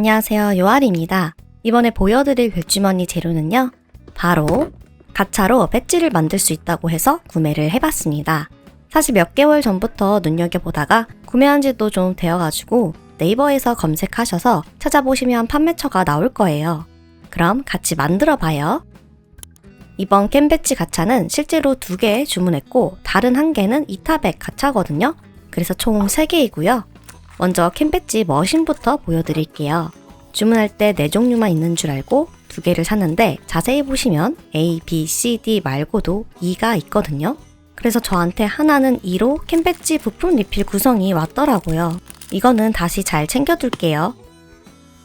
안녕하세요. 요아리입니다. 이번에 보여드릴 별주머니 재료는요. 바로 가차로 배지를 만들 수 있다고 해서 구매를 해봤습니다. 사실 몇 개월 전부터 눈여겨보다가 구매한 지도 좀 되어가지고 네이버에서 검색하셔서 찾아보시면 판매처가 나올 거예요. 그럼 같이 만들어 봐요. 이번 캔배지 가차는 실제로 두 개 주문했고 다른 한 개는 이타백 가차거든요. 그래서 총 3개이고요. 먼저 캔배지 머신부터 보여드릴게요. 주문할 때 네 종류만 있는 줄 알고 두 개를 샀는데 자세히 보시면 A, B, C, D 말고도 2가 있거든요. 그래서 저한테 하나는 2로 캔배지 부품 리필 구성이 왔더라고요. 이거는 다시 잘 챙겨둘게요.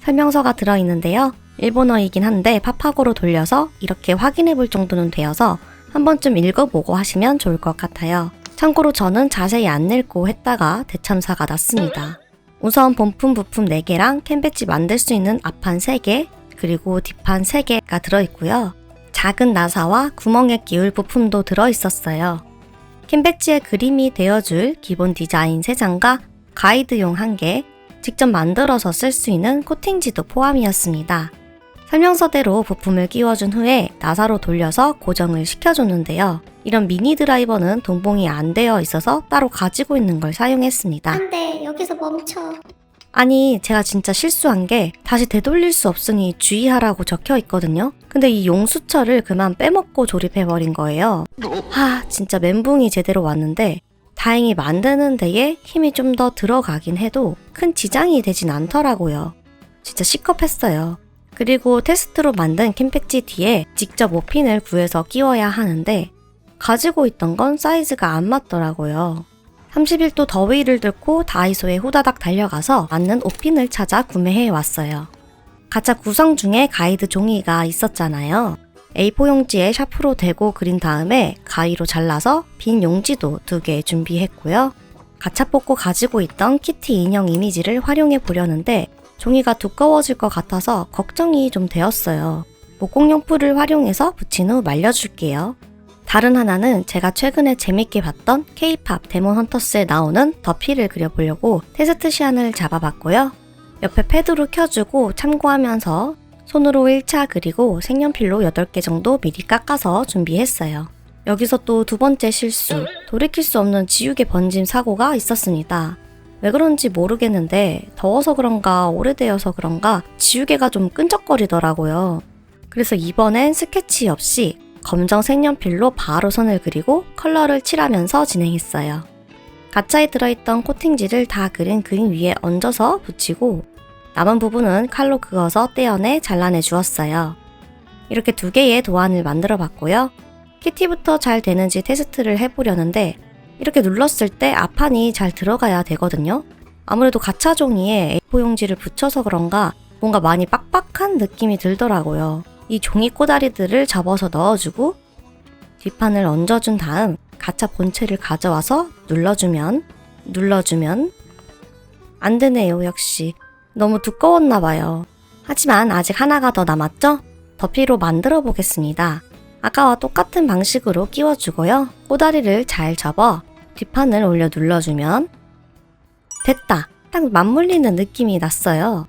설명서가 들어있는데요. 일본어이긴 한데 팝하고로 돌려서 이렇게 확인해 볼 정도는 되어서 한 번쯤 읽어보고 하시면 좋을 것 같아요. 참고로 저는 자세히 안 읽고 했다가 대참사가 났습니다. 우선 본품 부품 4개랑 캔배지 만들 수 있는 앞판 3개, 그리고 뒷판 3개가 들어있고요. 작은 나사와 구멍에 끼울 부품도 들어있었어요. 캔배지에 그림이 되어줄 기본 디자인 3장과 가이드용 1개, 직접 만들어서 쓸 수 있는 코팅지도 포함이었습니다. 설명서대로 부품을 끼워준 후에 나사로 돌려서 고정을 시켜줬는데요. 이런 미니 드라이버는 동봉이 안 되어 있어서 따로 가지고 있는 걸 사용했습니다. 안 돼, 여기서 멈춰. 아니, 제가 진짜 실수한 게 다시 되돌릴 수 없으니 주의하라고 적혀 있거든요. 근데 이 용수철을 그만 빼먹고 조립해버린 거예요. 하, 진짜 멘붕이 제대로 왔는데 다행히 만드는 데에 힘이 좀 더 들어가긴 해도 큰 지장이 되진 않더라고요. 진짜 시겁했어요. 그리고 테스트로 만든 캠팩지 뒤에 직접 오핀을 구해서 끼워야 하는데 가지고 있던 건 사이즈가 안 맞더라고요. 31도 더위를 뚫고 다이소에 후다닥 달려가서 맞는 오핀을 찾아 구매해 왔어요. 가짜 구성 중에 가이드 종이가 있었잖아요. A4 용지에 샤프로 대고 그린 다음에 가위로 잘라서 빈 용지도 두 개 준비했고요. 가차 뽑고 가지고 있던 키티 인형 이미지를 활용해 보려는데 종이가 두꺼워질 것 같아서 걱정이 좀 되었어요. 목공용풀을 활용해서 붙인 후 말려줄게요. 다른 하나는 제가 최근에 재밌게 봤던 K-팝 데몬 헌터스에 나오는 더피를 그려보려고 테스트 시안을 잡아봤고요. 옆에 패드로 켜주고 참고하면서 손으로 1차 그리고 색연필로 8개 정도 미리 깎아서 준비했어요. 여기서 또 두 번째 실수, 돌이킬 수 없는 지우개 번짐 사고가 있었습니다. 왜 그런지 모르겠는데 더워서 그런가 오래되어서 그런가 지우개가 좀 끈적거리더라고요. 그래서 이번엔 스케치 없이 검정 색연필로 바로 선을 그리고 컬러를 칠하면서 진행했어요. 가차에 들어있던 코팅지를 다 그린 그림 위에 얹어서 붙이고 남은 부분은 칼로 그어서 떼어내 잘라내 주었어요. 이렇게 두 개의 도안을 만들어 봤고요. 키티부터 잘 되는지 테스트를 해보려는데 이렇게 눌렀을 때 앞판이 잘 들어가야 되거든요. 아무래도 가차 종이에 A4 용지를 붙여서 그런가 뭔가 많이 빡빡한 느낌이 들더라고요. 이 종이 꼬다리들을 접어서 넣어주고 뒷판을 얹어준 다음 가차 본체를 가져와서 눌러주면 눌러주면 안 되네요 역시 너무 두꺼웠나 봐요. 하지만 아직 하나가 더 남았죠? 더피로 만들어 보겠습니다. 아까와 똑같은 방식으로 끼워주고요. 꼬다리를 잘 접어 뒷판을 올려 눌러주면 됐다. 딱 맞물리는 느낌이 났어요.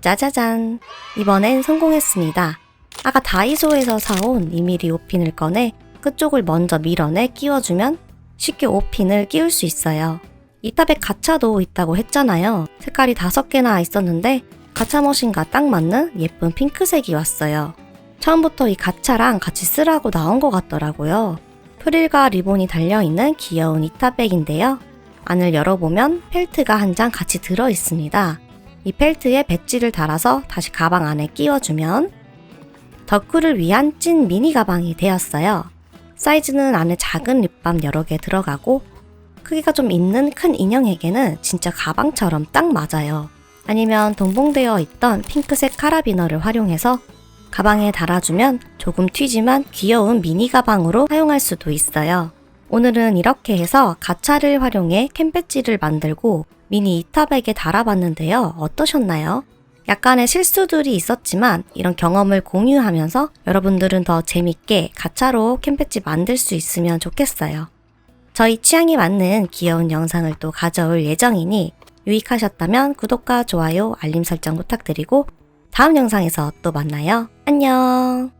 짜자잔. 이번엔 성공했습니다. 아까 다이소에서 사온 2mm 오핀을 꺼내 끝쪽을 먼저 밀어내 끼워주면 쉽게 오핀을 끼울 수 있어요. 이 탑에 가차도 있다고 했잖아요. 색깔이 다섯 개나 있었는데 가차 머신과 딱 맞는 예쁜 핑크색이 왔어요. 처음부터 이 가차랑 같이 쓰라고 나온 것 같더라고요. 프릴과 리본이 달려있는 귀여운 이타백인데요. 안을 열어보면 펠트가 한 장 같이 들어 있습니다. 이 펠트에 배지를 달아서 다시 가방 안에 끼워주면 덕후를 위한 찐 미니 가방이 되었어요. 사이즈는 안에 작은 립밤 여러 개 들어가고 크기가 좀 있는 큰 인형에게는 진짜 가방처럼 딱 맞아요. 아니면 동봉되어 있던 핑크색 카라비너를 활용해서 가방에 달아주면 조금 튀지만 귀여운 미니 가방으로 사용할 수도 있어요. 오늘은 이렇게 해서 가차를 활용해 캔배지를 만들고 미니 이탑백에 달아봤는데요. 어떠셨나요? 약간의 실수들이 있었지만 이런 경험을 공유하면서 여러분들은 더 재밌게 가차로 캠배지 만들 수 있으면 좋겠어요. 저희 취향에 맞는 귀여운 영상을 또 가져올 예정이니 유익하셨다면 구독과 좋아요, 알림 설정 부탁드리고 다음 영상에서 또 만나요. 안녕!